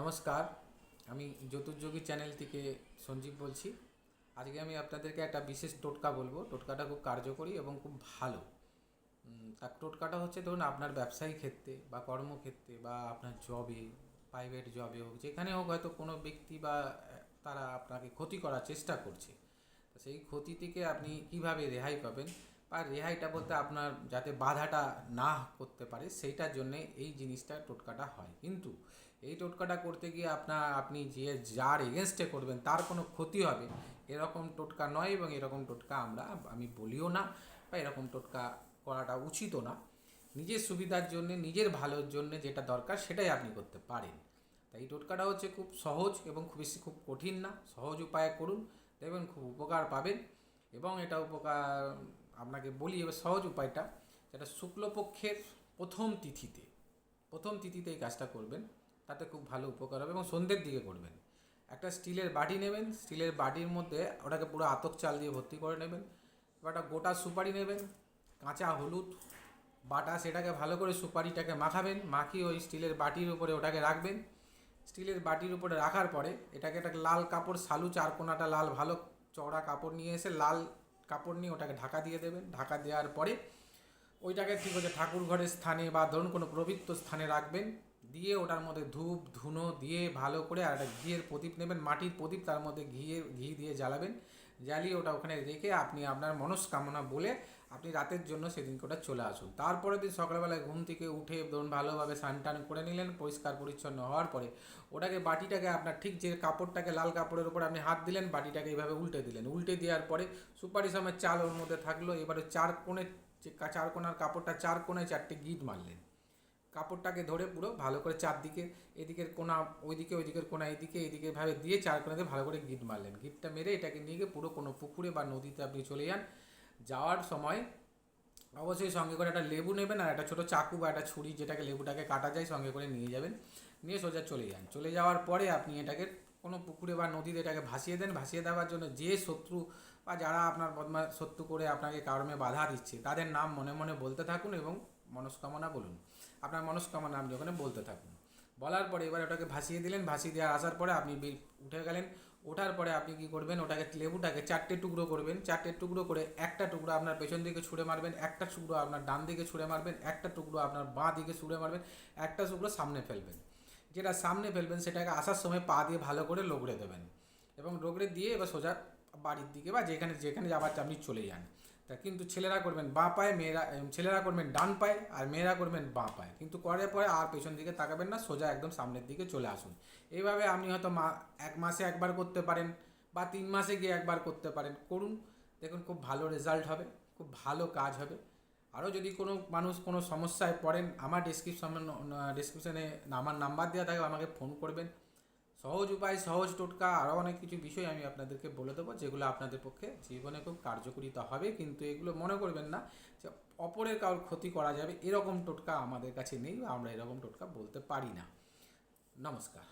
নমস্কার, আমি জ্যোতির্যোগী চ্যানেল থেকে সঞ্জীব বলছি। আজকে আমি আপনাদেরকে একটা বিশেষ টোটকা বলব। টোটকাটা খুব কার্যকরী এবং খুব ভালো। তার টোটকাটা হচ্ছে ধরুন আপনার ব্যবসায়িক ক্ষেত্রে বা কর্মক্ষেত্রে বা আপনার জবে প্রাইভেট জবে হোক, যেখানে হোক হয়তো কোনো ব্যক্তি বা তারা আপনাকে ক্ষতি করার চেষ্টা করছে। সেই ক্ষতি থেকে আপনি কীভাবে রেহাই পাবেন? বা রেহাইটা বলতে আপনার যাতে বাধাটা না করতে পারে, সেইটার জন্যে এই জিনিসটা টোটকাটা হয়। কিন্তু এই টোটকাটা করতে গিয়ে আপনার, আপনি যে যার এগেনস্টে করবেন, তার কোনো ক্ষতি হবে, এরকম টোটকা নয় এবং এরকম টোটকা আমরা, আমি বলিও না বা এরকম টোটকা করাটা উচিতও না। নিজের সুবিধার জন্য, নিজের ভালোর জন্য যেটা দরকার, সেটাই আপনি করতে পারেন। তাই এই টোটকাটা হচ্ছে খুব সহজ এবং খুব বেশি খুব কঠিন না। সহজ উপায়ে করুন, দেখবেন খুব উপকার পাবেন এবং এটা উপকার আপনাকে বলি এবার সহজ উপায়টা, যেটা শুক্লপক্ষের প্রথম তিথিতে প্রথম তিথিতে এই কাজটা করবেন, তাতে খুব ভালো উপকার হবে এবং সন্ধ্যের দিকে করবেন। একটা স্টিলের বাটি নেবেন, স্টিলের বাটির মধ্যে ওটাকে পুরো আতক চাল দিয়ে ভর্তি করে নেবেন, এবার একটা গোটা সুপারি নেবেন, কাঁচা হলুদ, বাটা সেটাকে ভালো করে সুপারিটাকে মাখাবেন, মাখিয়ে ওই স্টিলের বাটির উপরে ওটাকে রাখবেন। স্টিলের বাটির উপরে রাখার পরে এটাকে একটা লাল কাপড়, সালু চারকোনাটা লাল, ভালো চওড়া কাপড় নিয়ে এসে লাল কাপড় নিয়ে ওটাকে ঢাকা দিয়ে দেবেন। ঢাকা দেওয়ার পরে ওইটাকে ঠিক হচ্ছে ঠাকুর ঘরের স্থানে বা ধরুন কোনো পবিত্র স্থানে রাখবেন। দিয়ে ওটার মধ্যে ধূপ, ধুনো দিয়ে ভালো করে আর একটা ঘিয়ের প্রদীপ নেবেন। মাটির প্রদীপ তার মধ্যে ঘিয়ে, ঘি দিয়ে জ্বালাবেন। জ্বালিয়ে ওটা ওখানে রেখে আপনি আপনার মনস্কামনা বলে আপনি রাতের জন্য সেদিন ওটা চলে আসুন। তারপরের দিন সকালবেলায় ঘুম থেকে উঠে ধরুন ভালোভাবে স্নান টান করে নিলেন, পরিষ্কার পরিচ্ছন্ন হওয়ার পরে ওটাকে বাটিটাকে আপনার ঠিক যে কাপড়টাকে লাল কাপড়ের উপর আপনি হাত দিলেন, বাটিটাকে এইভাবে উল্টে দিলেন। উল্টে দেওয়ার পরে সুপারি সময় চাল ওর মধ্যে থাকল, এবারে চার কোণে চার কোণার কাপড়টা, চার কোণায় চারটে গিট মারলেন। কাপড়টাকে ধরে পুরো ভালো করে চারদিকে, এদিকের কোনা ওইদিকে, ওইদিকের কোনা এদিকে এদিকে ভাবে দিয়ে চার কোনাতে ভালো করে গিট মারলেন। গিটটা মেরে এটাকে নিয়ে গিয়ে পুরো কোনো পুকুরে বা নদীতে আপনি চলে যান। যাওয়ার সময় অবশ্যই সঙ্গে করে একটা লেবু নেবেন আর একটা ছোটো চাকু বা একটা ছুরি যেটাকে লেবুটাকে কাটা যায় সঙ্গে করে নিয়ে যাবেন। নিয়ে সোজা চলে যান। চলে যাওয়ার পরে আপনি এটাকে কোনো পুকুরে বা নদীতে এটাকে ভাসিয়ে দেন। ভাসিয়ে দেওয়ার জন্য যে শত্রু বা যারা আপনার বদমা শত্রু করে আপনাকে কারণে বাধা দিচ্ছে, তাদের নাম মনে মনে বলতে থাকুন এবং মনস্কামনা বলুন। আপনার মনস্কামনা নাম ওখানে বলতে থাকুন। বলার পরে এবার ওটাকে ভাসিয়ে দিলেন। ভাসিয়ে দেওয়ার আসার পরে আপনি উঠে গেলেন। ওঠার পরে আপনি কি করবেন, ওটাকে লেবুটাকে চারটে টুকরো করবেন, চারটে টুকরো করে একটা টুকরো আপনার পেছন দিকে ছুঁড়ে মারবেন, একটা টুকরো আপনার ডান দিকে ছুঁড়ে মারবেন, একটা টুকরো আপনার বাঁ দিকে ছুঁড়ে মারবেন, একটা টুকরো সামনে ফেলবেন। যেটা সামনে ফেলবেন সেটাকে আসার সময় পা দিয়ে ভালো করে লোগড়ে দেবেন এবং লগড়ে দিয়ে এবার সোজা বাড়ির দিকে বা যেখানে যেখানে যাবার আপনি চলে যান। তা কিন্তু ছেলেরা করবেন বাঁ পায়ে, মেয়েরা ছেলেরা করবেন ডান পায়ে আর মেয়েরা করবেন বাঁ পায়ে। কিন্তু করার পরে আর পেছন দিকে তাকাবেন না, সোজা একদম সামনের দিকে চলে আসুন। এইভাবে আপনি হয়তো মা, এক মাসে একবার করতে পারেন বা তিন মাসে গিয়ে একবার করতে পারেন। করুন, দেখুন খুব ভালো রেজাল্ট হবে, খুব ভালো কাজ হবে। আরও যদি কোনো মানুষ কোনো সমস্যায় পড়েন, আমার ডিসক্রিপশন ডিসক্রিপশানে আমার নাম্বার দেওয়া থাকে, আমাকে ফোন করবেন। সহজ উপায়, সহজ টোটকা আরও অনেক কিছু বিষয় আমি আপনাদেরকে বলে দেবো, যেগুলো আপনাদের পক্ষে জীবনে খুব কার্যকরিতা হবে, কিন্তু এগুলো মনে করবেন না যে অপরের কারোর ক্ষতি করা যাবে, এরকম টোটকা আমাদের কাছে নেই আমরা এরকম টোটকা বলতে পারি না। নমস্কার।